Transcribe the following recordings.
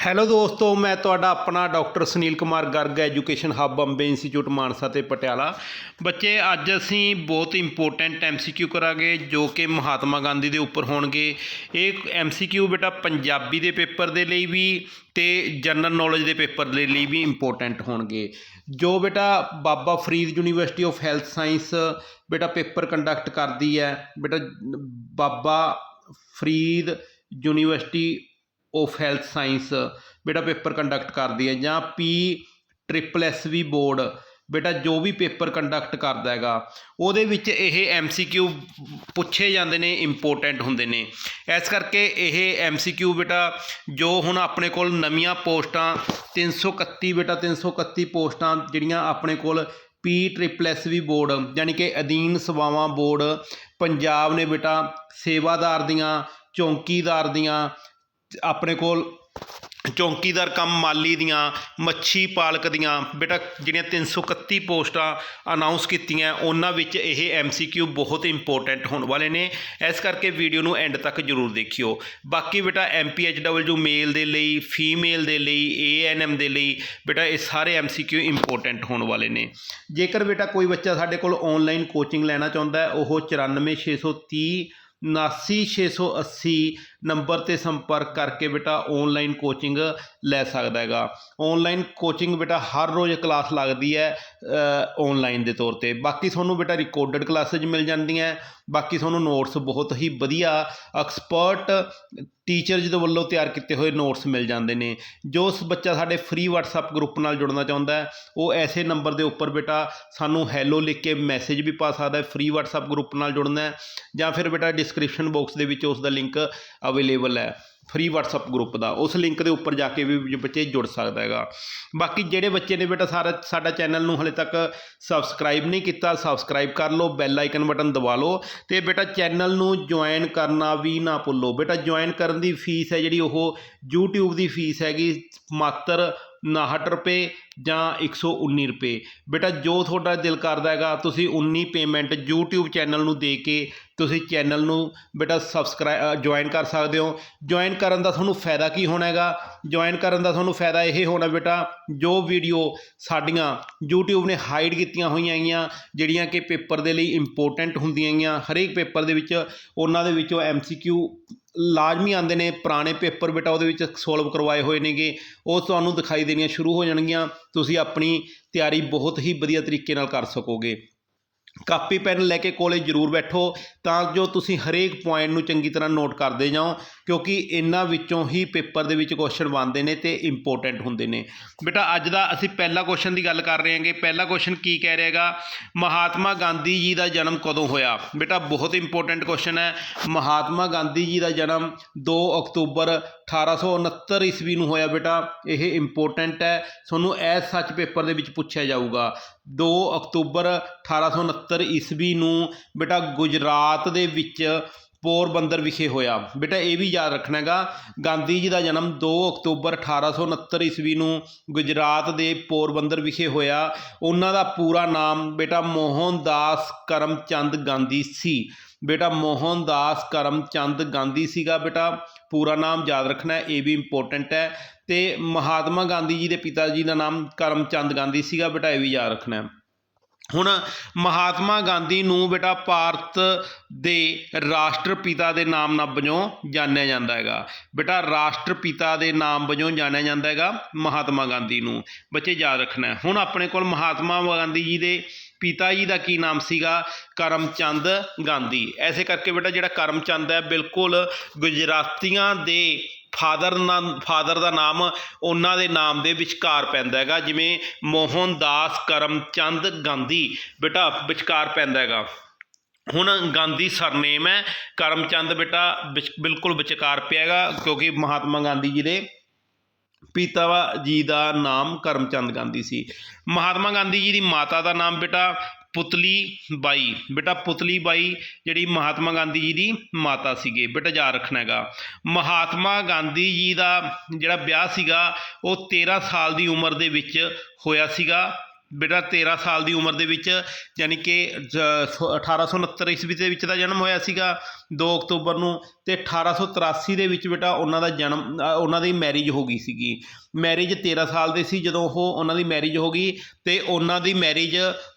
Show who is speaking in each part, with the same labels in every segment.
Speaker 1: Hello ਦੋਸਤੋ, ਮੈਂ ਤੁਹਾਡਾ ਆਪਣਾ doctor Sunil Kumar Garg, education hub Ambe institute Mansa ਤੇ ਪਟਿਆਲਾ। ਬੱਚੇ, ਅੱਜ ਅਸੀਂ ਬਹੁਤ ਇੰਪੋਰਟੈਂਟ ਐਮਸੀਕਿਊ ਕਰਾਂਗੇ, ਜੋ ਕਿ ਮਹਾਤਮਾ ਗਾਂਧੀ ਦੇ ਉੱਪਰ ਹੋਣਗੇ। ਇਹ ਐਮਸੀਕਿਊ ਬੇਟਾ ਪੰਜਾਬੀ ਦੇ ਪੇਪਰ ਦੇ ਲਈ ਵੀ ਤੇ ਜਨਰਲ ਨੌਲੇਜ ਦੇ ਪੇਪਰ ਦੇ ਲਈ ਵੀ ਇੰਪੋਰਟੈਂਟ ਹੋਣਗੇ। ਜੋ ਬੇਟਾ Baba Farid university of health science ਬੇਟਾ ਪੇਪਰ ਕੰਡਕਟ ਕਰਦੀ ਹੈ, ਬੇਟਾ Baba Farid university of health science ਬੇਟਾ ਪੇਪਰ ਕੰਡਕਟ ਕਰਦੀ ਹੈ ਜਾਂ P triple S B board ਬੇਟਾ ਜੋ ਵੀ ਪੇਪਰ ਕੰਡਕਟ ਕਰਦਾ ਹੈਗਾ, ਉਹਦੇ ਵਿੱਚ ਇਹ ਐਮਸੀਕਿਊ ਪੁੱਛੇ ਜਾਂਦੇ ਨੇ ਇੰਪੋਰਟੈਂਟ ਹੁੰਦੇ ਨੇ। ਇਸ ਕਰਕੇ ਇਹ ਐਮਸੀਕਿਊ ਬੇਟਾ, ਜੋ ਹੁਣ ਆਪਣੇ ਕੋਲ ਨਵੀਆਂ ਪੋਸਟਾਂ 331 ਬੇਟਾ 331 ਪੋਸਟਾਂ ਜਿਹੜੀਆਂ ਆਪਣੇ ਕੋਲ P triple S B board ਯਾਨੀ ਕਿ ਅਧੀਨ ਸੇਵਾਵਾਂ ਬੋਰਡ ਪੰਜਾਬ ਨੇ ਬੇਟਾ ਸੇਵਾਦਾਰ ਦੀਆਂ, ਚੌਂਕੀਦਾਰ ਦੀਆਂ ਆਪਣੇ ਕੋਲ ਚੌਂਕੀਦਾਰ ਕੰਮ ਮਾਲੀ ਦੀਆਂ, ਮੱਛੀ ਪਾਲਕ ਦੀਆਂ, ਬੇਟਾ ਜਿਹੜੀਆਂ 331 ਪੋਸਟਾਂ ਅਨਾਉਂਸ ਕੀਤੀਆਂ, ਉਹਨਾਂ ਵਿੱਚ ਇਹ ਐਮਸੀਕਿਊ ਬਹੁਤ ਇੰਪੋਰਟੈਂਟ ਹੋਣ ਵਾਲੇ ਨੇ। ਇਸ ਕਰਕੇ ਵੀਡੀਓ ਨੂੰ ਐਂਡ ਤੱਕ ਜਰੂਰ ਦੇਖਿਓ। ਬਾਕੀ ਬੇਟਾ ਐਮਪੀਐਚਡਬਲਯੂ ਮੇਲ ਦੇ ਲਈ ਫੀਮੇਲ ਦੇ ਲਈ ਏਐਨਐਮ ਦੇ ਲਈ, ਬੇਟਾ ਇਹ ਸਾਰੇ ਐਮਸੀਕਿਊ ਇੰਪੋਰਟੈਂਟ ਹੋਣ ਵਾਲੇ ਨੇ। ਜੇਕਰ ਬੇਟਾ ਕੋਈ ਬੱਚਾ ਸਾਡੇ ਕੋਲ ਆਨਲਾਈਨ ਕੋਚਿੰਗ ਲੈਣਾ ਚਾਹੁੰਦਾ ਹੈ, ਉਹ 94630 79680 ਨੰਬਰ ਤੇ ਸੰਪਰਕ ਕਰਕੇ ਬੇਟਾ ਆਨਲਾਈਨ ਕੋਚਿੰਗ ਲੈ ਸਕਦਾ ਹੈਗਾ। ਆਨਲਾਈਨ ਕੋਚਿੰਗ ਬੇਟਾ ਹਰ ਰੋਜ਼ ਕਲਾਸ ਲੱਗਦੀ ਹੈ ਆਨਲਾਈਨ ਦੇ ਤੌਰ ਤੇ। ਬਾਕੀ ਤੁਹਾਨੂੰ ਬੇਟਾ ਰਿਕਾਰਡਡ ਕਲਾਸਿਸ ਮਿਲ ਜਾਂਦੀਆਂ ਬਾਕੀ ਤੁਹਾਨੂੰ ਨੋਟਸ ਬਹੁਤ ਹੀ ਵਧੀਆ ਐਕਸਪਰਟ ਟੀਚਰਸ ਦੇ ਵੱਲੋਂ ਤਿਆਰ ਕੀਤੇ ਹੋਏ ਨੋਟਸ ਮਿਲ ਜਾਂਦੇ ਨੇ, ਜੋ ਬੱਚਾ ਸਾਡੇ ਫ੍ਰੀ WhatsApp ਗਰੁੱਪ ਨਾਲ ਜੁੜਨਾ ਚਾਹੁੰਦਾ ਹੈ, ਉਹ ਐਸੇ ਨੰਬਰ ਦੇ ਉੱਪਰ ਬੇਟਾ ਸਾਨੂੰ ਹੈਲੋ ਲਿਖ ਕੇ ਮੈਸੇਜ ਵੀ ਪਾ ਸਕਦਾ ਹੈ ਫ੍ਰੀ WhatsApp ਗਰੁੱਪ ਨਾਲ ਜੁੜਨਾ ਹੈ, ਜਾਂ ਫਿਰ ਬੇਟਾ ਡਿਸਕ੍ਰਿਪਸ਼ਨ ਬਾਕਸ ਦੇ ਵਿੱਚ ਉਸ ਦਾ ਲਿੰਕ ਅਵੇਲੇਬਲ ਹੈ। ਫ੍ਰੀ ਵਟਸਐਪ ਗਰੁੱਪ ਦਾ, ਉਸ ਲਿੰਕ ਦੇ ਉੱਪਰ ਜਾ ਕੇ ਵੀ ਬੱਚੇ ਜੁੜ ਸਕਦਾ ਹੈਗਾ। ਬਾਕੀ ਜਿਹੜੇ ਬੱਚੇ ਨੇ ਬੇਟਾ, ਸਾਰਾ, ਸਾਡਾ ਚੈਨਲ ਨੂੰ ਹਲੇ ਤੱਕ ਸਬਸਕ੍ਰਾਈਬ ਨਹੀਂ ਕੀਤਾ ਸਬਸਕ੍ਰਾਈਬ ਕਰ ਲਓ ਬੈਲ ਆਈਕਨ ਬਟਨ ਦਬਾ ਲਓ ਤੇ ਬੇਟਾ ਚੈਨਲ ਨੂੰ ਜੁਆਇਨ ਕਰਨਾ ਵੀ ਨਾ ਭੁੱਲੋ। ਬੇਟਾ ਜੁਆਇਨ ਕਰਨ ਦੀ ਫੀਸ ਹੈ ਜਿਹੜੀ ਉਹ YouTube ਦੀ ਫੀਸ ਹੈਗੀ, ਮਾਤਰ 59 ਰੁਪਏ ਜਾਂ 119 ਰੁਪਏ। ਬੇਟਾ, ਜੋ ਤੁਹਾਡਾ ਦਿਲ ਕਰਦਾ ਹੈਗਾ, ਤੁਸੀਂ ਉੱਨੀ ਪੇਮੈਂਟ YouTube ਚੈਨਲ ਨੂੰ ਦੇ ਕੇ ਤੁਸੀਂ ਚੈਨਲ ਨੂੰ ਬੇਟਾ ਸਬਸਕ੍ਰਾਈਬ ਜੁਆਇਨ ਕਰ ਸਕਦੇ ਹੋ। ਜੁਆਇਨ ਕਰਨ ਦਾ ਤੁਹਾਨੂੰ ਫਾਇਦਾ ਕੀ ਹੋਣਾ ਹੈਗਾ? ਜੁਆਇਨ ਕਰਨ ਦਾ ਤੁਹਾਨੂੰ ਫਾਇਦਾ ਇਹ ਹੋਣਾ ਬੇਟਾ, ਜੋ ਵੀਡੀਓ ਸਾਡੀਆਂ YouTube ਨੇ ਹਾਈਡ ਕੀਤੀਆਂ ਹੋਈਆਂ ਹੈਗੀਆਂ, ਜਿਹੜੀਆਂ ਕਿ ਪੇਪਰ ਦੇ ਲਈ ਇੰਪੋਰਟੈਂਟ ਹੁੰਦੀਆਂ ਹੈਗੀਆਂ, ਹਰੇਕ ਪੇਪਰ ਦੇ ਵਿੱਚ, ਉਹਨਾਂ ਦੇ ਵਿੱਚੋਂ MCQ ਲਾਜ਼ਮੀ ਆਉਂਦੇ ਨੇ, ਪੁਰਾਣੇ ਪੇਪਰ ਬੇਟਾ ਉਹਦੇ ਵਿੱਚ ਸੋਲਵ ਕਰਵਾਏ ਹੋਏ ਨੇਗੇ। ਉਹ ਤੁਹਾਨੂੰ ਦਿਖਾਈ ਦੇਣੀਆਂ ਸ਼ੁਰੂ ਹੋ ਜਾਣਗੀਆਂ। ਤੁਸੀਂ ਆਪਣੀ ਤਿਆਰੀ ਬਹੁਤ ਹੀ ਵਧੀਆ ਤਰੀਕੇ ਨਾਲ ਕਰ ਸਕੋਗੇ। ਕਾਪੀ, ਪੈਨ ਲੈ ਕੇ ਕੋਲੇ ਜ਼ਰੂਰ ਬੈਠੋ ਤਾਂ ਜੋ ਤੁਸੀਂ ਹਰੇਕ ਪੁਆਇੰਟ ਨੂੰ ਚੰਗੀ ਤਰ੍ਹਾਂ ਨੋਟ ਕਰਦੇ ਜਾਓ, ਕਿਉਂਕਿ ਇਹਨਾਂ ਵਿੱਚੋਂ ਹੀ ਪੇਪਰ ਦੇ ਵਿੱਚ ਕੁਐਸਚਨ ਬਣਦੇ ਨੇ ਤੇ ਇੰਪੋਰਟੈਂਟ ਹੁੰਦੇ ਨੇ। ਬੇਟਾ, ਅੱਜ ਦਾ ਅਸੀਂ ਪਹਿਲਾ ਕੁਐਸਚਨ ਦੀ ਗੱਲ ਕਰ ਰਹੇ ਹਾਂਗੇ। ਪਹਿਲਾ ਕੁਐਸਚਨ ਕੀ ਕਹਿ ਰਿਹਾਗਾ ਮਹਾਤਮਾ ਗਾਂਧੀ ਜੀ ਦਾ ਜਨਮ ਕਦੋਂ ਹੋਇਆ? ਬੇਟਾ, ਬਹੁਤ ਇੰਪੋਰਟੈਂਟ ਕੁਐਸਚਨ ਹੈ। ਮਹਾਤਮਾ ਗਾਂਧੀ ਜੀ ਦਾ ਜਨਮ 2 ਅਕਤੂਬਰ 1869 ਈਸਵੀ ਨੂੰ ਹੋਇਆ ਬੇਟਾ, ਇਹ ਇੰਪੋਰਟੈਂਟ ਹੈ। ਤੁਹਾਨੂੰ ਐਸ ਸੱਚ ਪੇਪਰ ਦੇ ਵਿੱਚ ਪੁੱਛਿਆ ਜਾਊਗਾ। 2 ਅਕਤੂਬਰ 1869 ਈਸਵੀ ਨੂੰ ਬੇਟਾ ਗੁਜਰਾਤ ਦੇ ਵਿੱਚ ਪੋਰਬੰਦਰ ਵਿਖੇ ਹੋਇਆ। ਬੇਟਾ, ਇਹ ਵੀ ਯਾਦ ਰੱਖਣਾ ਹੈਗਾ, ਗਾਂਧੀ ਜੀ ਦਾ ਜਨਮ 2 ਅਕਤੂਬਰ 1869 ਈਸਵੀ ਨੂੰ ਗੁਜਰਾਤ ਦੇ ਪੋਰਬੰਦਰ ਵਿਖੇ ਹੋਇਆ। ਉਹਨਾਂ ਦਾ ਪੂਰਾ ਨਾਮ ਬੇਟਾ ਮੋਹਨਦਾਸ ਕਰਮਚੰਦ ਗਾਂਧੀ ਸੀ। ਬੇਟਾ ਮੋਹਨਦਾਸ ਕਰਮਚੰਦ ਗਾਂਧੀ ਸੀਗਾ ਬੇਟਾ। ਪੂਰਾ ਨਾਮ ਯਾਦ ਰੱਖਣਾ ਹੈ, ਇਹ ਵੀ ਇੰਪੋਰਟੈਂਟ ਹੈ। ਤੇ ਮਹਾਤਮਾ ਗਾਂਧੀ ਜੀ ਦੇ ਪਿਤਾ ਜੀ ਦਾ ਨਾਮ ਕਰਮਚੰਦ ਗਾਂਧੀ ਸੀਗਾ, ਬੇਟਾ ਇਹ ਵੀ ਯਾਦ ਰੱਖਣਾ ਹੈ। ਹੁਣ ਮਹਾਤਮਾ ਗਾਂਧੀ ਨੂੰ ਬੇਟਾ ਭਾਰਤ ਦੇ ਰਾਸ਼ਟਰਪਿਤਾ ਦੇ ਨਾਮ ਨਾਲ ਵਜੋਂ ਜਾਣਿਆ ਜਾਂਦਾ ਹੈਗਾ। ਬੇਟਾ ਰਾਸ਼ਟਰਪਿਤਾ ਦੇ ਨਾਮ ਵਜੋਂ ਜਾਣਿਆ ਜਾਂਦਾ ਹੈਗਾ ਮਹਾਤਮਾ ਗਾਂਧੀ ਨੂੰ। ਬੱਚੇ ਯਾਦ ਰੱਖਣਾ ਹੁਣ ਆਪਣੇ ਕੋਲ ਮਹਾਤਮਾ ਗਾਂਧੀ ਜੀ ਦੇ ਪਿਤਾ ਜੀ ਦਾ ਕੀ ਨਾਮ ਸੀਗਾ? ਕਰਮਚੰਦ ਗਾਂਧੀ। ਐਸੇ ਕਰਕੇ ਬੇਟਾ, ਜਿਹੜਾ ਕਰਮਚੰਦ ਹੈ, ਬਿਲਕੁਲ ਗੁਜਰਾਤੀਆਂ ਦੇ ਫਾਦਰ ਨਾਮ ਫਾਦਰ ਦਾ ਨਾਮ ਉਹਨਾਂ ਦੇ ਨਾਮ ਦੇ ਵਿਚਕਾਰ ਪੈਂਦਾ ਹੈਗਾ। ਜਿਵੇਂ ਮੋਹਨਦਾਸ ਕਰਮਚੰਦ ਗਾਂਧੀ, ਬੇਟਾ, ਵਿਚਕਾਰ ਪੈਂਦਾ ਹੈਗਾ। ਹੁਣ ਗਾਂਧੀ ਸਰਨੇਮ ਹੈ। ਕਰਮਚੰਦ ਬੇਟਾ ਵਿਚ- ਬਿਲਕੁਲ ਵਿਚਕਾਰ ਪਿਆ ਹੈਗਾ, ਕਿਉਂਕਿ ਮਹਾਤਮਾ ਗਾਂਧੀ ਜੀ ਦੇ ਪਿਤਾ ਜੀ ਦਾ ਨਾਮ ਕਰਮਚੰਦ ਗਾਂਧੀ ਸੀ। ਮਹਾਤਮਾ ਗਾਂਧੀ ਜੀ ਦੀ ਮਾਤਾ ਦਾ ਨਾਮ ਬੇਟਾ ਪੁਤਲੀ ਬਾਈ। ਬੇਟਾ ਪੁਤਲੀ ਬਾਈ ਜਿਹੜੀ ਮਹਾਤਮਾ ਗਾਂਧੀ ਜੀ ਦੀ ਮਾਤਾ ਸੀਗੇ। ਬੇਟਾ ਯਾਦ ਰੱਖਣਾ ਹੈਗਾ। ਮਹਾਤਮਾ ਗਾਂਧੀ ਜੀ ਦਾ ਜਿਹੜਾ ਵਿਆਹ ਸੀਗਾ, ਉਹ 13 ਸਾਲ ਦੀ ਉਮਰ ਦੇ ਵਿੱਚ ਹੋਇਆ ਸੀਗਾ। ਬੇਟਾ 13 ਸਾਲ ਦੀ ਉਮਰ ਦੇ ਵਿੱਚ, ਯਾਨੀ ਕਿ ਜ- ਸੋ- 1869 ਈਸਵੀ ਦੇ ਵਿੱਚ ਦਾ ਜਨਮ ਹੋਇਆ ਸੀਗਾ 2 ਅਕਤੂਬਰ ਨੂੰ, ਤੇ 1883 ਦੇ ਵਿੱਚ ਬੇਟਾ ਉਹਨਾਂ ਦਾ ਜਨਮ ਉਹਨਾਂ ਦੀ ਮੈਰਿਜ ਹੋ ਗਈ ਸੀਗੀ। ਮੈਰਿਜ 13 ਸਾਲ ਦੇ ਸੀ, ਜਦੋਂ ਉਹ ਉਹਨਾਂ ਦੀ ਮੈਰਿਜ ਹੋ ਗਈ, ਤੇ ਉਹਨਾਂ ਦੀ ਮੈਰਿਜ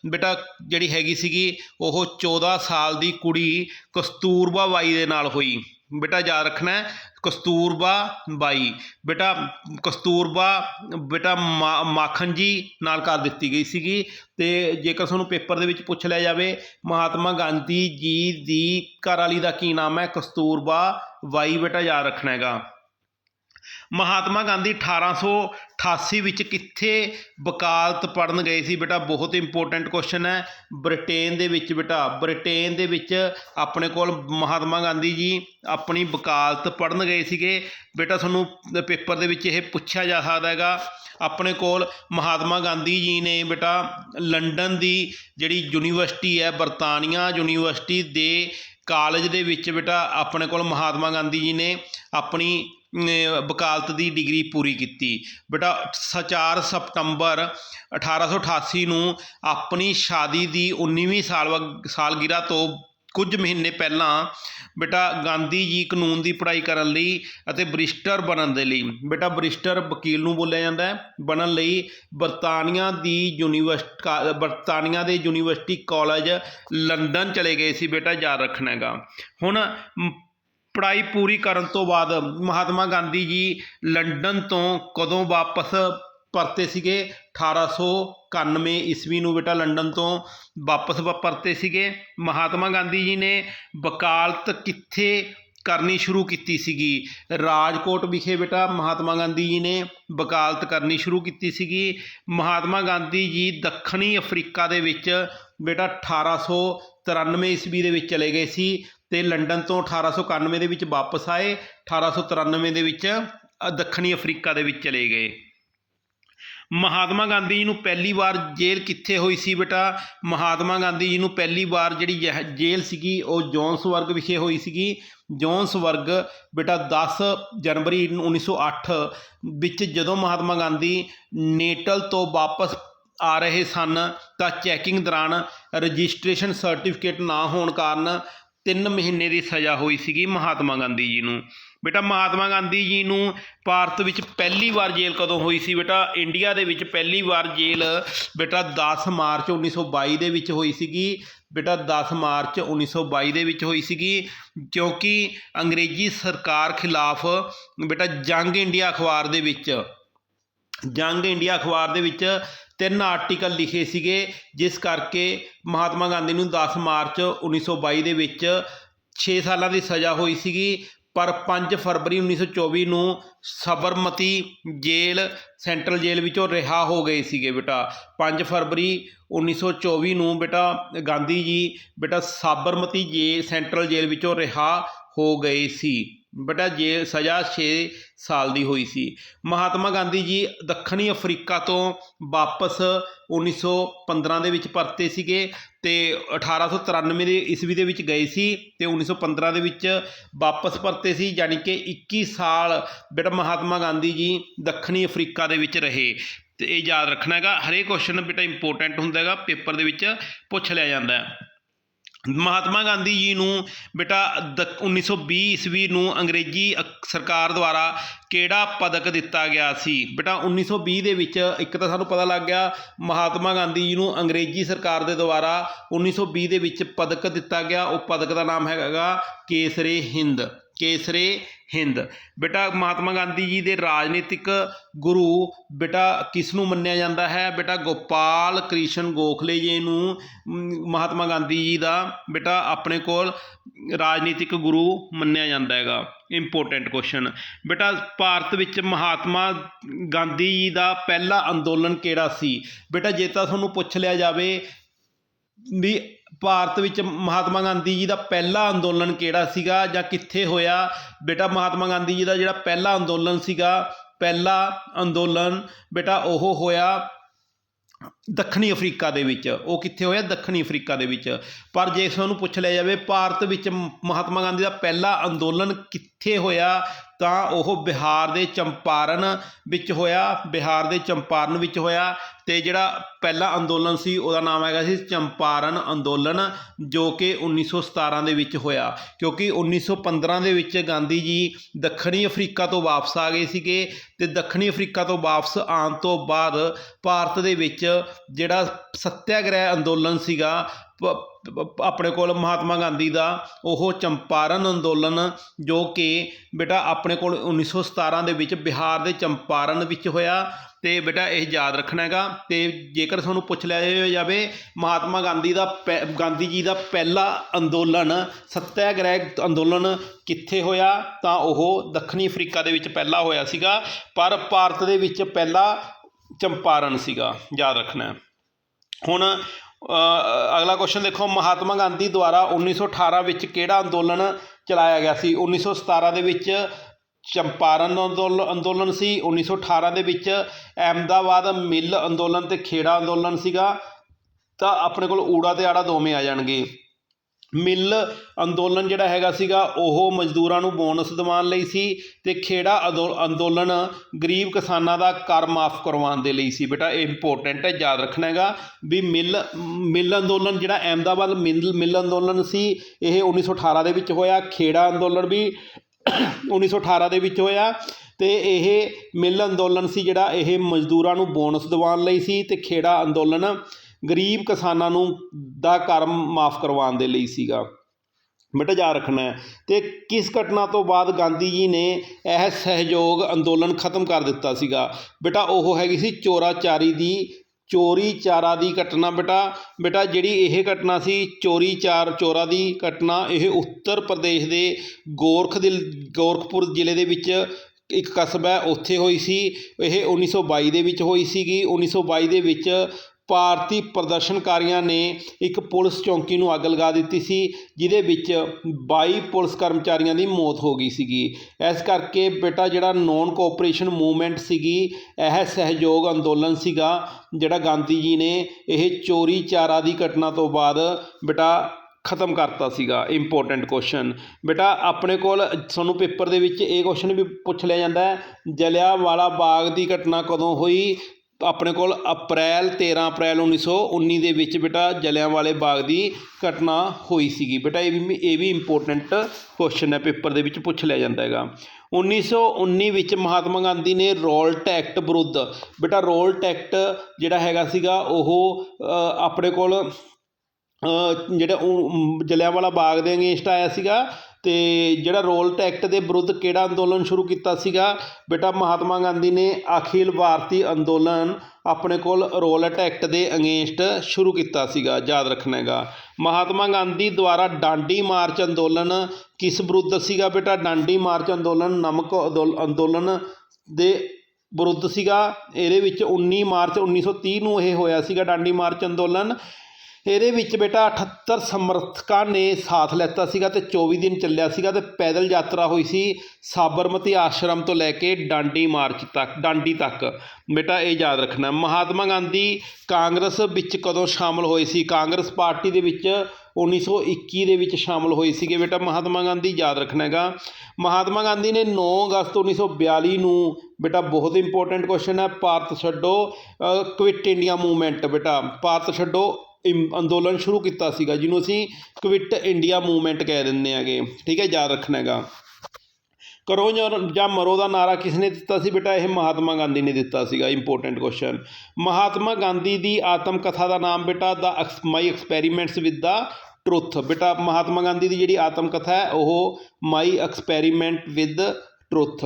Speaker 1: ਬੇਟਾ ਜਿਹੜੀ ਹੈਗੀ ਸੀਗੀ, ਉਹ 14 ਸਾਲ ਦੀ ਕੁੜੀ ਕਸਤੂਰਬਾ ਬਾਈ ਦੇ ਨਾਲ ਹੋਈ। ਬੇਟਾ ਯਾਦ ਰੱਖਣਾ ਕਸਤੂਰਬਾ ਬਾਈ। ਬੇਟਾ ਕਸਤੂਰਬਾ, ਬੇਟਾ ਮਾ- ਮਾਖਨ ਜੀ ਨਾਲ ਕਰ ਦਿੱਤੀ ਗਈ ਸੀਗੀ ਤੇ ਜੇਕਰ ਤੁਹਾਨੂੰ ਪੇਪਰ ਦੇ ਵਿੱਚ ਪੁੱਛ ਲਿਆ ਜਾਵੇ, ਮਹਾਤਮਾ ਗਾਂਧੀ ਜੀ ਦੀ ਘਰ ਵਾਲੀ ਦਾ ਕੀ ਨਾਮ ਹੈ? ਕਸਤੂਰਬਾ ਬਾਈ ਬੇਟਾ ਯਾਦ ਰੱਖਣਾ ਹੈਗਾ। ਮਹਾਤਮਾ ਗਾਂਧੀ 1888 ਵਿੱਚ ਕਿੱਥੇ ਵਕਾਲਤ ਪੜਨ ਗਏ ਸੀ ਬੇਟਾ? ਬਹੁਤ ਇੰਪੋਰਟੈਂਟ ਕੁਐਸਚਨ ਹੈ। ਬ੍ਰਿਟੇਨ ਦੇ ਵਿੱਚ ਬੇਟਾ। ਬ੍ਰਿਟੇਨ ਦੇ ਵਿੱਚ ਆਪਣੇ ਕੋਲ ਮਹਾਤਮਾ ਗਾਂਧੀ ਜੀ ਆਪਣੀ ਵਕਾਲਤ ਪੜਨ ਗਏ ਸੀਗੇ। ਬੇਟਾ, ਤੁਹਾਨੂੰ ਪੇਪਰ ਦੇ ਵਿੱਚ ਇਹ ਪੁੱਛਿਆ ਜਾ ਸਕਦਾ ਹੈਗਾ। ਆਪਣੇ ਕੋਲ ਮਹਾਤਮਾ ਗਾਂਧੀ ਜੀ ਨੇ ਬੇਟਾ ਲੰਡਨ ਦੀ ਜਿਹੜੀ ਯੂਨੀਵਰਸਿਟੀ ਹੈ, ਬਰਤਾਨੀਆ ਯੂਨੀਵਰਸਿਟੀ ਦੇ ਕਾਲਜ ਦੇ ਵਿੱਚ ਬੇਟਾ ਆਪਣੇ ਕੋਲ ਮਹਾਤਮਾ ਗਾਂਧੀ ਜੀ ਨੇ ਆਪਣੀ ਵਕਾਲਤ ਦੀ ਡਿਗਰੀ ਪੂਰੀ ਕੀਤੀ। ਬੇਟਾ ਸ- 4 ਸਤੰਬਰ 1888 ਨੂੰ ਆਪਣੀ ਸ਼ਾਦੀ ਦੀ 19ਵੀਂ ਸਾਲ ਸਾਲਗਿਰਾ ਤੋਂ ਕੁਝ ਮਹੀਨੇ ਪਹਿਲਾਂ ਬੇਟਾ ਗਾਂਧੀ ਜੀ ਕਾਨੂੰਨ ਦੀ ਪੜ੍ਹਾਈ ਕਰਨ ਲਈ ਅਤੇ ਬਰਿਸਟਰ ਬਣਨ ਦੇ ਲਈ, ਬੇਟਾ ਬਰਿਸਟਰ ਵਕੀਲ ਨੂੰ ਬੋਲਿਆ ਜਾਂਦਾ ਹੈ, ਬਣਨ ਲਈ ਬਰਤਾਨੀਆ ਦੀ ਯੂਨੀਵਰਸਿਟੀ ਬਰਤਾਨੀਆ ਦੇ ਯੂਨੀਵਰਸਿਟੀ ਕਾਲਜ ਲੰਡਨ ਚਲੇ ਗਏ ਸੀ ਬੇਟਾ, ਯਾਦ ਰੱਖਣਾ ਹੈਗਾ। ਹੁਣ ਪੜ੍ਹਾਈ ਪੂਰੀ ਕਰਨ ਤੋਂ ਬਾਅਦ ਮਹਾਤਮਾ ਗਾਂਧੀ ਜੀ ਲੰਡਨ ਤੋਂ ਕਦੋਂ ਵਾਪਸ ਪਰਤੇ ਸੀਗੇ? 1891 ਈਸਵੀ ਨੂੰ ਬੇਟਾ ਲੰਡਨ ਤੋਂ ਵਾਪਸ ਪ- ਪਰਤੇ ਸੀਗੇ। ਮਹਾਤਮਾ ਗਾਂਧੀ ਜੀ ਨੇ ਵਕਾਲਤ ਕਿੱਥੇ ਕਰਨੀ ਸ਼ੁਰੂ ਕੀਤੀ ਸੀਗੀ? ਰਾਜਕੋਟ ਵਿਖੇ ਬੇਟਾ ਮਹਾਤਮਾ ਗਾਂਧੀ ਜੀ ਨੇ ਵਕਾਲਤ ਕਰਨੀ ਸ਼ੁਰੂ ਕੀਤੀ ਸੀਗੀ। ਮਹਾਤਮਾ ਗਾਂਧੀ ਜੀ ਦੱਖਣੀ ਅਫਰੀਕਾ ਦੇ ਵਿੱਚ ਬੇਟਾ 1893 ਈਸਵੀ ਦੇ ਵਿੱਚ ਚਲੇ ਗਏ ਸੀ। ਤੇ ਲੰਡਨ ਤੋਂ 1891 ਦੇ ਵਿੱਚ ਵਾਪਸ ਆਏ 1893 ਦੇ ਵਿੱਚ ਦੱਖਣੀ ਅਫਰੀਕਾ ਦੇ ਵਿੱਚ ਚਲੇ ਗਏ। ਮਹਾਤਮਾ ਗਾਂਧੀ ਜੀ ਨੂੰ ਪਹਿਲੀ ਵਾਰ ਜੇਲ੍ਹ ਕਿੱਥੇ ਹੋਈ ਸੀ ਬੇਟਾ? ਮਹਾਤਮਾ ਗਾਂਧੀ ਜੀ ਨੂੰ ਪਹਿਲੀ ਵਾਰ ਜਿਹੜੀ ਜਹ- ਜੇਲ੍ਹ ਸੀਗੀ, ਉਹ ਜੋਨਸਵਰਗ ਵਿਖੇ ਹੋਈ ਸੀਗੀ। ਜੋਨਸਵਰਗ ਬੇਟਾ 10 ਜਨਵਰੀ 1908 ਵਿੱਚ ਜਦੋਂ ਮਹਾਤਮਾ ਗਾਂਧੀ ਨੇਟਲ ਤੋਂ ਵਾਪਸ ਆ ਰਹੇ ਸਨ, ਤਾਂ ਚੈਕਿੰਗ ਦੌਰਾਨ ਰਜਿਸਟ੍ਰੇਸ਼ਨ ਸਰਟੀਫਿਕੇਟ ਨਾ ਹੋਣ ਕਾਰਨ 3 ਮਹੀਨੇ ਦੀ ਸਜ਼ਾ ਹੋਈ ਸੀਗੀ ਮਹਾਤਮਾ ਗਾਂਧੀ ਜੀ ਨੂੰ। ਬੇਟਾ, ਮਹਾਤਮਾ ਗਾਂਧੀ ਜੀ ਨੂੰ ਭਾਰਤ ਵਿੱਚ ਪਹਿਲੀ ਵਾਰ ਜੇਲ੍ਹ ਕਦੋਂ ਹੋਈ ਸੀ ਬੇਟਾ? ਇੰਡੀਆ ਦੇ ਵਿੱਚ ਪਹਿਲੀ ਵਾਰ ਜੇਲ੍ਹ ਬੇਟਾ 10 ਮਾਰਚ 1922 ਦੇ ਵਿੱਚ ਹੋਈ ਸੀਗੀ। ਬੇਟਾ 10 ਮਾਰਚ 1922 ਦੇ ਵਿੱਚ ਹੋਈ ਸੀਗੀ ਕਿਉਂਕਿ ਅੰਗਰੇਜ਼ੀ ਸਰਕਾਰ ਖਿਲਾਫ ਬੇਟਾ ਜੰਗ ਇੰਡੀਆ ਅਖਬਾਰ ਦੇ ਵਿੱਚ, ਜੰਗ ਇੰਡੀਆ ਅਖਬਾਰ ਦੇ ਵਿੱਚ ਤਿੰਨ ਆਰਟੀਕਲ ਲਿਖੇ ਸੀਗੇ, ਜਿਸ ਕਰਕੇ ਮਹਾਤਮਾ ਗਾਂਧੀ ਨੂੰ 10 ਮਾਰਚ 1922 ਦੇ ਵਿੱਚ 6 ਸਾਲਾਂ ਦੀ ਸਜ਼ਾ ਹੋਈ ਸੀਗੀ, ਪਰ 5 ਫਰਵਰੀ 1924 ਨੂੰ ਸਬਰਮਤੀ ਜੇਲ੍ਹ, ਸੈਂਟਰਲ ਜੇਲ੍ਹ ਵਿੱਚੋਂ ਰਿਹਾ ਹੋ ਗਏ ਸੀਗੇ ਬੇਟਾ। 5 ਫਰਵਰੀ 1924 ਨੂੰ ਬੇਟਾ ਗਾਂਧੀ ਜੀ, ਬੇਟਾ ਸਾਬਰਮਤੀ ਜੇਲ੍ਹ, ਸੈਂਟਰਲ ਜੇਲ੍ਹ ਵਿੱਚੋਂ ਰਿਹਾ ਹੋ ਗਏ ਸੀ। ਬੇਟਾ ਜੇ ਸਜ਼ਾ 6 ਸਾਲ ਦੀ ਹੋਈ ਸੀ। ਮਹਾਤਮਾ ਗਾਂਧੀ ਜੀ ਦੱਖਣੀ ਅਫਰੀਕਾ ਤੋਂ ਵਾਪਸ 1915 ਦੇ ਵਿੱਚ ਪਰਤੇ ਸੀਗੇ ਤੇ 1893 ਦੇ ਈਸਵੀ ਦੇ ਵਿੱਚ ਗਏ ਸੀ ਤੇ 1915 ਦੇ ਵਿੱਚ ਵਾਪਸ ਪਰਤੇ ਸੀ, ਯਾਨੀ ਕਿ 21 ਸਾਲ ਬੇਟਾ ਮਹਾਤਮਾ ਗਾਂਧੀ ਜੀ ਦੱਖਣੀ ਅਫਰੀਕਾ ਦੇ ਵਿੱਚ ਰਹੇ। ਤੇ ਇਹ ਯਾਦ ਰੱਖਣਾ ਹੈਗਾ, ਹਰੇਕ ਕੁਐਸਚਨ ਬੇਟਾ ਇੰਪੋਰਟੈਂਟ ਹੁੰਦਾ ਹੈਗਾ, ਪੇਪਰ ਦੇ ਵਿੱਚ ਪੁੱਛ ਲਿਆ ਜਾਂਦਾ ਹੈ। ਮਹਾਤਮਾ ਗਾਂਧੀ ਜੀ ਨੂੰ ਬੇਟਾ ਦ 1920 ਈਸਵੀ ਨੂੰ ਅੰਗਰੇਜ਼ੀ ਅਕ- ਸਰਕਾਰ ਦੁਆਰਾ ਕਿਹੜਾ ਪਦਕ ਦਿੱਤਾ ਗਿਆ ਸੀ? ਬੇਟਾ 1920 ਦੇ ਵਿੱਚ ਇੱਕ ਤਾਂ ਸਾਨੂੰ ਪਤਾ ਲੱਗ ਗਿਆ, ਮਹਾਤਮਾ ਗਾਂਧੀ ਜੀ ਨੂੰ ਅੰਗਰੇਜ਼ੀ ਸਰਕਾਰ ਦੇ ਦੁਆਰਾ 1920 ਦੇ ਵਿੱਚ ਪਦਕ ਦਿੱਤਾ ਗਿਆ। ਉਹ ਪਦਕ ਦਾ ਨਾਮ ਹੈਗਾ ਕੇਸਰੇ ਹਿੰਦ। ਕੇਸਰੇ ਹਿੰਦ। ਬੇਟਾ ਮਹਾਤਮਾ ਗਾਂਧੀ ਜੀ ਦੇ ਰਾਜਨੀਤਿਕ ਗੁਰੂ ਬੇਟਾ ਕਿਸ ਨੂੰ ਮੰਨਿਆ ਜਾਂਦਾ ਹੈ? ਬੇਟਾ ਗੋਪਾਲ ਕ੍ਰਿਸ਼ਨ ਗੋਖਲੇ ਜੀ ਨੂੰ। ਮਹਾਤਮਾ ਗਾਂਧੀ ਜੀ ਦਾ ਬੇਟਾ ਆਪਣੇ ਕੋਲ ਰਾਜਨੀਤਿਕ ਗੁਰੂ ਮੰਨਿਆ ਜਾਂਦਾ ਹੈਗਾ। ਇੰਪੋਰਟੈਂਟ ਕੁਐਸਚਨ ਬੇਟਾ ਭਾਰਤ ਵਿੱਚ ਮਹਾਤਮਾ ਗਾਂਧੀ ਜੀ ਦਾ ਪਹਿਲਾ ਅੰਦੋਲਨ ਕਿਹੜਾ ਸੀ? ਬੇਟਾ ਜੇ ਤਾਂ ਤੁਹਾਨੂੰ ਪੁੱਛ ਲਿਆ ਜਾਵੇ ਵੀ ਭਾਰਤ ਵਿੱਚ ਮਹਾਤਮਾ ਗਾਂਧੀ ਜੀ ਦਾ ਪਹਿਲਾ ਅੰਦੋਲਨ ਕਿਹੜਾ ਸੀਗਾ ਜਾਂ ਕਿੱਥੇ ਹੋਇਆ? ਬੇਟਾ ਮਹਾਤਮਾ ਗਾਂਧੀ ਜੀ ਦਾ ਜਿਹੜਾ ਪਹਿਲਾ ਅੰਦੋਲਨ ਸੀਗਾ, ਪਹਿਲਾ ਅੰਦੋਲਨ ਬੇਟਾ ਉਹ ਹੋਇਆ ਦੱਖਣੀ ਅਫਰੀਕਾ ਦੇ ਵਿੱਚ। ਉਹ ਕਿੱਥੇ ਹੋਇਆ? ਦੱਖਣੀ ਅਫਰੀਕਾ ਦੇ ਵਿੱਚ। ਪਰ ਜੇ ਤੁਹਾਨੂੰ ਪੁੱਛ ਲਿਆ ਜਾਵੇ, ਭਾਰਤ ਵਿੱਚ ਮਹਾਤਮਾ ਗਾਂਧੀ ਦਾ ਪਹਿਲਾ ਅੰਦੋਲਨ ਕਿੱਥੇ ਹੋਇਆ? ਤਾਂ ਉਹ ਬਿਹਾਰ ਦੇ ਚੰਪਾਰਨ ਵਿੱਚ ਹੋਇਆ, ਬਿਹਾਰ ਦੇ ਚੰਪਾਰਨ ਵਿੱਚ ਹੋਇਆ। ਤੇ ਜਿਹੜਾ ਪਹਿਲਾ ਅੰਦੋਲਨ ਸੀ, ਉਹਦਾ ਨਾਮ ਹੈਗਾ ਸੀ ਚੰਪਾਰਨ ਅੰਦੋਲਨ, ਜੋ ਕਿ 1917 ਦੇ ਵਿੱਚ ਹੋਇਆ। ਕਿਉਂਕਿ 1915 ਦੇ ਵਿੱਚ ਗਾਂਧੀ ਜੀ ਦੱਖਣੀ ਅਫਰੀਕਾ ਤੋਂ ਵਾਪਸ ਆ ਗਏ ਸੀਗੇ ਤੇ ਦੱਖਣੀ ਅਫਰੀਕਾ ਤੋਂ ਵਾਪਸ ਆਉਣ ਤੋਂ ਬਾਅਦ ਭਾਰਤ ਦੇ ਵਿੱਚ ਜਿਹੜਾ ਸੱਤਿਆਗ੍ਰਹਿ ਅੰਦੋਲਨ ਸੀਗਾ, ਪ- ਆਪਣੇ ਕੋਲ ਮਹਾਤਮਾ ਗਾਂਧੀ ਦਾ, ਉਹ ਚੰਪਾਰਨ ਅੰਦੋਲਨ, ਜੋ ਕਿ ਬੇਟਾ ਆਪਣੇ ਕੋਲ 1917 ਦੇ ਵਿੱਚ ਬਿਹਾਰ ਦੇ ਚੰਪਾਰਨ ਵਿੱਚ ਹੋਇਆ। ਤੇ ਬੇਟਾ ਇਹ ਯਾਦ ਰੱਖਣਾ ਹੈਗਾ ਤੇ ਜੇਕਰ ਤੁਹਾਨੂੰ ਪੁੱਛ ਲਿਆ ਜਾਵੇ, ਮਹਾਤਮਾ ਗਾਂਧੀ ਦਾ ਪਹਿ- ਗਾਂਧੀ ਜੀ ਦਾ ਪਹਿਲਾ ਅੰਦੋਲਨ, ਸੱਤਿਆਗ੍ਰਹਿ ਅੰਦੋਲਨ ਕਿੱਥੇ ਹੋਇਆ? ਤਾਂ ਉਹ ਦੱਖਣੀ ਅਫਰੀਕਾ ਦੇ ਵਿੱਚ ਪਹਿਲਾ ਹੋਇਆ ਸੀਗਾ, ਪਰ ਭਾਰਤ ਦੇ ਵਿੱਚ ਪਹਿਲਾ ਚੰਪਾਰਨ ਸੀਗਾ, ਯਾਦ ਰੱਖਣਾ ਹੁਣ ਅਗਲਾ ਕੁਐਸਚਨ ਦੇਖੋ, ਮਹਾਤਮਾ ਗਾਂਧੀ ਦੁਆਰਾ 1918 ਵਿੱਚ ਕਿਹੜਾ ਅੰਦੋਲਨ ਚਲਾਇਆ ਗਿਆ ਸੀ? 1917 ਦੇ ਵਿੱਚ ਚੰਪਾਰਨ ਅੰਦੋਲਨ ਅੰਦੋਲਨ ਸੀ। 1918 ਦੇ ਵਿੱਚ ਅਹਿਮਦਾਬਾਦ ਮਿੱਲ ਅੰਦੋਲਨ ਤੇ ਖੇੜਾ ਅੰਦੋਲਨ ਸੀਗਾ। ਤਾਂ ਆਪਣੇ ਕੋਲ ਊੜਾ ਤੇ ਆੜਾ ਦੋਵੇਂ ਆ ਜਾਣਗੇ। ਮਿੱਲ ਅੰਦੋਲਨ ਜਿਹੜਾ ਹੈਗਾ ਸੀਗਾ, ਉਹ ਮਜ਼ਦੂਰਾਂ ਨੂੰ ਬੋਨਸ ਦਿਵਾਉਣ ਲਈ ਸੀ ਤੇ ਖੇੜਾ ਅੰਦੋ- ਅੰਦੋਲਨ ਗਰੀਬ ਕਿਸਾਨਾਂ ਦਾ ਕਰ ਮਾਫ ਕਰਵਾਉਣ ਦੇ ਲਈ ਸੀ। ਬੇਟਾ, ਇਹ ਇੰਪੋਰਟੈਂਟ ਹੈ, ਯਾਦ ਰੱਖਣਾ ਹੈਗਾ ਵੀ ਮਿੱਲ ਮਿੱਲ ਅੰਦੋਲਨ ਜਿਹੜਾ ਅਹਿਮਦਾਬਾਦ ਮਿੱਲ ਮਿੱਲ ਅੰਦੋਲਨ ਸੀ, ਇਹ 1918 ਦੇ ਵਿੱਚ ਹੋਇਆ। ਖੇੜਾ ਅੰਦੋਲਨ ਵੀ 1918 ਦੇ ਵਿੱਚ ਹੋਇਆ ਤੇ ਇਹ ਮਿੱਲ ਅੰਦੋਲਨ ਸੀ ਜਿਹੜਾ ਇਹ ਮਜ਼ਦੂਰਾਂ ਨੂੰ ਬੋਨਸ ਦਿਵਾਉਣ ਲਈ ਸੀ ਤੇ ਖੇੜਾ ਅੰਦੋਲਨ ਗਰੀਬ ਕਿਸਾਨਾਂ ਨੂੰ ਦਾ ਕਰਮ ਮਾਫ ਕਰਵਾਉਣ ਦੇ ਲਈ ਸੀਗਾ। ਬੇਟਾ ਯਾਦ ਰੱਖਣਾ ਹੈ। ਤੇ ਕਿਸ ਘਟਨਾ ਤੋਂ ਬਾਅਦ ਗਾਂਧੀ ਜੀ ਨੇ ਇਹ ਸਹਿਯੋਗ ਅੰਦੋਲਨ ਖਤਮ ਕਰ ਦਿੱਤਾ ਸੀਗਾ? ਬੇਟਾ, ਉਹ ਹੈਗੀ ਸੀ ਚੋਰਾਚਾਰੀ ਦੀ ਚੋਰੀ ਚਾਰਾ ਦੀ ਘਟਨਾ ਬੇਟਾ। ਬੇਟਾ, ਜਿਹੜੀ ਇਹ ਘਟਨਾ ਸੀ, ਚੋਰੀ ਚਾਰ ਚੋਰਾ ਦੀ ਘਟਨਾ, ਇਹ ਉੱਤਰ ਪ੍ਰਦੇਸ਼ ਦੇ ਗੋਰਖ ਦਿਲ, ਗੋਰਖਪੁਰ ਜ਼ਿਲ੍ਹੇ ਦੇ ਵਿੱਚ ਇੱਕ ਕਸਬਾ ਹੈ, ਉੱਥੇ ਹੋਈ ਸੀ। ਇਹ 1922 ਦੇ ਵਿੱਚ ਹੋਈ ਸੀਗੀ। 1922 ਦੇ ਵਿੱਚ ਭਾਰਤੀ ਪ੍ਰਦਰਸ਼ਨਕਾਰੀਆਂ ਨੇ ਇੱਕ ਪੁਲਿਸ ਚੌਂਕੀ ਨੂੰ ਅੱਗ ਲਗਾ ਦਿੱਤੀ ਸੀ, ਜਿਹਦੇ ਵਿੱਚ 22 ਪੁਲਿਸ ਕਰਮਚਾਰੀਆਂ ਦੀ ਮੌਤ ਹੋ ਗਈ ਸੀਗੀ। ਇਸ ਕਰਕੇ ਬੇਟਾ ਜਿਹੜਾ ਨੌਨ ਕੋਆਪਰੇਸ਼ਨ ਮੂਵਮੈਂਟ ਸੀਗੀ, ਇਹ ਸਹਿਯੋਗ ਅੰਦੋਲਨ ਸੀਗਾ, ਜਿਹੜਾ ਗਾਂਧੀ ਜੀ ਨੇ ਇਹ ਚੋਰੀ ਚਾਰਾ ਦੀ ਘਟਨਾ ਤੋਂ ਬਾਅਦ ਬੇਟਾ ਖਤਮ ਕਰਤਾ ਸੀਗਾ। ਇੰਪੋਰਟੈਂਟ ਕੁਐਸਚਨ ਬੇਟਾ, ਆਪਣੇ ਕੋਲ ਤੁਹਾਨੂੰ ਪੇਪਰ ਦੇ ਵਿੱਚ ਇਹ ਕੁਐਸਚਨ ਵੀ ਪੁੱਛ ਲਿਆ ਜਾਂਦਾ ਹੈ, ਜਲਿਆਂਵਾਲਾ ਬਾਗ ਦੀ ਘਟਨਾ ਕਦੋਂ ਹੋਈ? ਆਪਣੇ ਕੋਲ ਅਪ੍ਰੈਲ 13 ਅਪ੍ਰੈਲ 1919 ਦੇ ਵਿੱਚ ਬੇਟਾ ਜਲਿਆਂਵਾਲੇ ਬਾਗ ਦੀ ਘਟਨਾ ਹੋਈ ਸੀਗੀ। ਬੇਟਾ ਇਹ ਵੀ ਇਹ ਵੀ ਇੰਪੋਰਟੈਂਟ ਕੁਐਸਚਨ ਹੈ ਪੇਪਰ ਦੇ ਵਿੱਚ ਪੁੱਛ ਲਿਆ ਜਾਂਦਾ ਹੈਗਾ। 1919 ਵਿੱਚ ਮਹਾਤਮਾ ਗਾਂਧੀ ਨੇ ਰੋਲਟ ਐਕਟ ਵਿਰੁੱਧ ਬੇਟਾ ਰੋਲਟ ਐਕਟ ਜਿਹੜਾ ਹੈਗਾ ਸੀਗਾ ਉਹ ਆਪਣੇ ਕੋਲ ਜਿਹੜਾ ਉਹ, ਜਲਿਆਂਵਾਲਾ ਬਾਗ ਦੇ ਅਗੇਂਸਟ ਆਇਆ ਸੀਗਾ ਅਤੇ ਜਿਹੜਾ ਰੋਲਟ ਐਕਟ ਦੇ ਵਿਰੁੱਧ ਕਿਹੜਾ ਅੰਦੋਲਨ ਸ਼ੁਰੂ ਕੀਤਾ ਸੀਗਾ? ਬੇਟਾ ਮਹਾਤਮਾ ਗਾਂਧੀ ਨੇ ਅਖਿਲ ਭਾਰਤੀ ਅੰਦੋਲਨ ਆਪਣੇ ਕੋਲ ਰੋਲਟ ਐਕਟ ਦੇ ਅਗੇਂਸਟ ਸ਼ੁਰੂ ਕੀਤਾ ਸੀਗਾ, ਯਾਦ ਰੱਖਣਾ ਹੈਗਾ ਮਹਾਤਮਾ ਗਾਂਧੀ ਦੁਆਰਾ ਡਾਂਡੀ ਮਾਰਚ ਅੰਦੋਲਨ ਕਿਸ ਵਿਰੁੱਧ ਸੀਗਾ ਬੇਟਾ? ਡਾਂਡੀ ਮਾਰਚ ਅੰਦੋਲਨ ਨਮਕ ਅੰਦੋਲ- ਅੰਦੋਲਨ ਦੇ ਵਿਰੁੱਧ ਸੀਗਾ। ਇਹਦੇ ਵਿੱਚ 19 ਮਾਰਚ 1930 ਨੂੰ ਇਹ ਹੋਇਆ ਸੀਗਾ, ਡਾਂਡੀ ਮਾਰਚ ਅੰਦੋਲਨ। ਇਹਦੇ ਵਿੱਚ ਬੇਟਾ 78 ਸਮਰਥਕਾਂ ਨੇ ਸਾਥ ਲੈਤਾ ਸੀਗਾ ਤੇ 24 ਦਿਨ ਚੱਲਿਆ ਸੀਗਾ ਤੇ ਪੈਦਲ ਯਾਤਰਾ ਹੋਈ ਸੀ ਸਾਬਰਮਤੀ ਆਸ਼ਰਮ ਤੋਂ ਲੈ ਕੇ ਡਾਂਡੀ ਮਾਰਚ ਤੱਕ, ਡਾਂਡੀ ਤੱਕ। ਬੇਟਾ ਇਹ ਯਾਦ ਰੱਖਣਾ, ਮਹਾਤਮਾ ਗਾਂਧੀ ਕਾਂਗਰਸ ਵਿੱਚ ਕਦੋਂ ਸ਼ਾਮਲ ਹੋਏ ਸੀ? ਕਾਂਗਰਸ ਪਾਰਟੀ ਦੇ ਵਿੱਚ 1921 ਦੇ ਵਿੱਚ ਸ਼ਾਮਲ ਹੋਏ ਸੀਗੇ। ਬੇਟਾ ਮਹਾਤਮਾ ਗਾਂਧੀ ਯਾਦ ਰੱਖਣਾ ਹੈਗਾ। ਮਹਾਤਮਾ ਗਾਂਧੀ ਨੇ 9 ਅਗਸਤ 1942 ਨੂੰ ਬੇਟਾ ਬਹੁਤ ਇੰਪੋਰਟੈਂਟ ਕੁਐਸਚਨ ਹੈ, ਭਾਰਤ ਛੱਡੋ ਕੁਇਟ ਇੰਡੀਆ ਮੂਵਮੈਂਟ ਬੇਟਾ, ਭਾਰਤ ਛੱਡੋ। ਅੰਦੋਲਨ ਸ਼ੁਰੂ ਕੀਤਾ ਸੀਗਾ, ਜਿਹਨੂੰ ਅਸੀਂ ਕੁਇਟ ਇੰਡੀਆ ਮੂਵਮੈਂਟ ਕਹਿ ਦਿੰਦੇ ਆਗੇ ਠੀਕ ਹੈ, ਯਾਦ ਰੱਖਣਾ ਹੈਗਾ। ਕਰੋ ਜਾਂ ਮਰੋ ਦਾ ਨਾਰਾ ਕਿਸ ਨੇ ਦਿੱਤਾ ਸੀ, ਬੇਟਾ ਇਹ ਮਹਾਤਮਾ ਗਾਂਧੀ ਨੇ ਦਿੱਤਾ ਸੀਗਾ ਇੰਪੋਰਟੈਂਟ ਕੁਐਸਚਨ ਮਹਾਤਮਾ ਗਾਂਧੀ ਦੀ ਆਤਮ ਕਥਾ ਦਾ ਨਾਮ ਬੇਟਾ the my experiments with the truth ਬੇਟਾ, ਮਹਾਤਮਾ ਗਾਂਧੀ ਦੀ ਜਿਹੜੀ ਆਤਮ ਕਥਾ ਹੈ, ਉਹ ਮਾਈ ਐਕਸਪੈਰੀਮੈਂਟ ਵਿਦ ਟਰੁੱਥ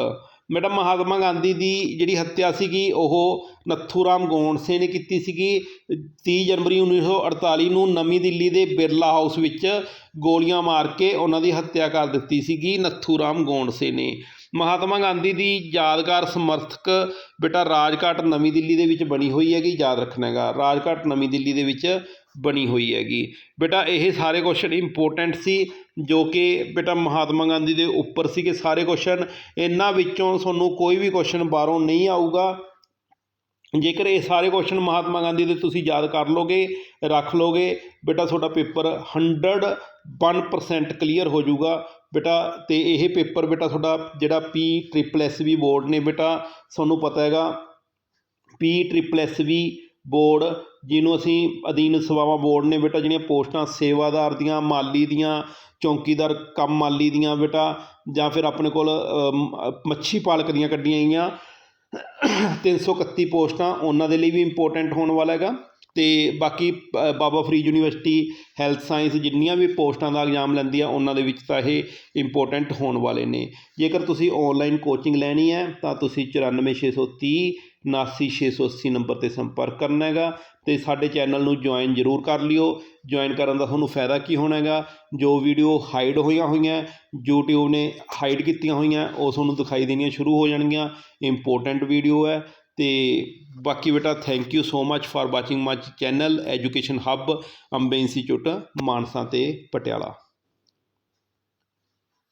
Speaker 1: ਬੇਟਾ ਮਹਾਤਮਾ ਗਾਂਧੀ ਦੀ ਜਿਹੜੀ ਹੱਤਿਆ ਸੀਗੀ, ਉਹ ਨੱਥੂਰਾਮ ਗੋਂਡਸੇ ਨੇ ਕੀਤੀ ਸੀਗੀ। 30 ਜਨਵਰੀ 1948 ਨੂੰ ਨਵੀਂ ਦਿੱਲੀ ਦੇ ਬਿਰਲਾ ਹਾਊਸ ਵਿੱਚ ਗੋਲੀਆਂ ਮਾਰ ਕੇ ਉਹਨਾਂ ਦੀ ਹੱਤਿਆ ਕਰ ਦਿੱਤੀ ਸੀਗੀ ਨੱਥੂਰਾਮ ਗੋਂਡਸੇ ਨੇ। ਮਹਾਤਮਾ ਗਾਂਧੀ ਦੀ ਯਾਦਗਾਰ ਸਮਰਥਕ ਬੇਟਾ ਰਾਜਘਾਟ ਨਵੀਂ ਦਿੱਲੀ ਦੇ ਵਿੱਚ ਬਣੀ ਹੋਈ ਹੈਗੀ, ਯਾਦ ਰੱਖਣਾ ਹੈਗਾ, ਰਾਜਘਾਟ ਨਵੀਂ ਦਿੱਲੀ ਦੇ ਵਿੱਚ ਬਣੀ ਹੋਈ ਹੈਗੀ। ਬੇਟਾ, ਇਹ ਸਾਰੇ ਕੁਐਸਚਨ ਇੰਪੋਰਟੈਂਟ ਸੀ। ਜੋ ਕਿ ਬੇਟਾ ਮਹਾਤਮਾ ਗਾਂਧੀ ਦੇ ਉੱਪਰ ਸੀਗੇ ਸਾਰੇ ਕੁਐਸਚਨ ਇਹਨਾਂ ਵਿੱਚੋਂ ਤੁਹਾਨੂੰ ਕੋਈ ਵੀ ਕੁਐਸਚਨ ਬਾਹਰੋਂ ਨਹੀਂ ਆਊਗਾ। ਜੇਕਰ ਇਹ ਸਾਰੇ ਕੁਐਸਚਨ ਮਹਾਤਮਾ ਗਾਂਧੀ ਦੇ ਤੁਸੀਂ ਯਾਦ ਕਰ ਲੋਗੇ, ਰੱਖ ਲੋਗੇ, ਬੇਟਾ ਤੁਹਾਡਾ ਪੇਪਰ 101% ਕਲੀਅਰ ਹੋ ਜਾਊਗਾ। ਬੇਟਾ, ਤੇ ਇਹ ਪੇਪਰ ਬੇਟਾ ਤੁਹਾਡਾ ਜਿਹੜਾ P triple S B board ਨੇ ਬੇਟਾ, ਤੁਹਾਨੂੰ ਪਤਾ ਹੈਗਾ P triple S B board, ਜਿਹਨੂੰ ਅਸੀਂ ਅਧੀਨ ਸੇਵਾਵਾਂ ਬੋਰਡ ਨੇ ਬੇਟਾ, ਜਿਹੜੀਆਂ ਪੋਸਟਾਂ ਸੇਵਾਦਾਰ ਦੀਆਂ, ਮਾਲੀ ਦੀਆਂ ਚੌਂਕੀਦਾਰ ਕੰਮ ਮਾਲੀ ਦੀਆਂ ਬੇਟਾ ਜਾਂ ਫਿਰ ਆਪਣੇ ਕੋਲ ਅਮ, ਮੱਛੀ ਪਾਲਕ ਦੀਆਂ ਕੱਢੀਆਂ ਗਈਆਂ। 331 ਪੋਸਟਾਂ ਉਹਨਾਂ ਦੇ ਲਈ ਵੀ ਇੰਪੋਰਟੈਂਟ ਹੋਣ ਵਾਲਾ ਹੈਗਾ। ਅਤੇ ਬਾਕੀ ਅ, Baba Farid university health science ਜਿੰਨੀਆਂ ਵੀ ਪੋਸਟਾਂ ਦਾ ਇਗਜ਼ਾਮ ਲੈਂਦੀ ਆ ਉਹਨਾਂ ਦੇ ਵਿੱਚ ਤਾਂ ਇਹ ਇੰਪੋਰਟੈਂਟ ਹੋਣ ਵਾਲੇ ਨੇ। ਜੇਕਰ ਤੁਸੀਂ ਔਨਲਾਈਨ ਕੋਚਿੰਗ ਲੈਣੀ ਹੈ ਤਾਂ ਤੁਸੀਂ 94630 79680 ਨੰਬਰ ਤੇ ਸੰਪਰਕ ਕਰਨਾ ਹੈਗਾ ਤੇ ਸਾਡੇ ਚੈਨਲ ਨੂੰ ਜੁਆਇਨ ਜ਼ਰੂਰ ਕਰ ਲਿਓ। ਜੁਆਇਨ ਕਰਨ ਦਾ ਤੁਹਾਨੂੰ ਫਾਇਦਾ ਕੀ ਹੋਣਾ ਹੈਗਾ? ਜੋ ਵੀਡੀਓ ਹਾਈਡ ਹੋਈਆਂ ਹੋਈਆਂ, YouTube ਨੇ ਹਾਈਡ ਕੀਤੀਆਂ ਹੋਈਆਂ, ਉਹ ਤੁਹਾਨੂੰ ਦਿਖਾਈ ਦੇਣੀਆਂ ਸ਼ੁਰੂ ਹੋ ਜਾਣਗੀਆਂ। ਇੰਪੋਰਟੈਂਟ ਵੀਡੀਓ ਹੈ ਤੇ ਬਾਕੀ ਬੇਟਾ thank you so much for watching my channel Education Hub Ambe institute Mansa ਤੇ ਪਟਿਆਲਾ।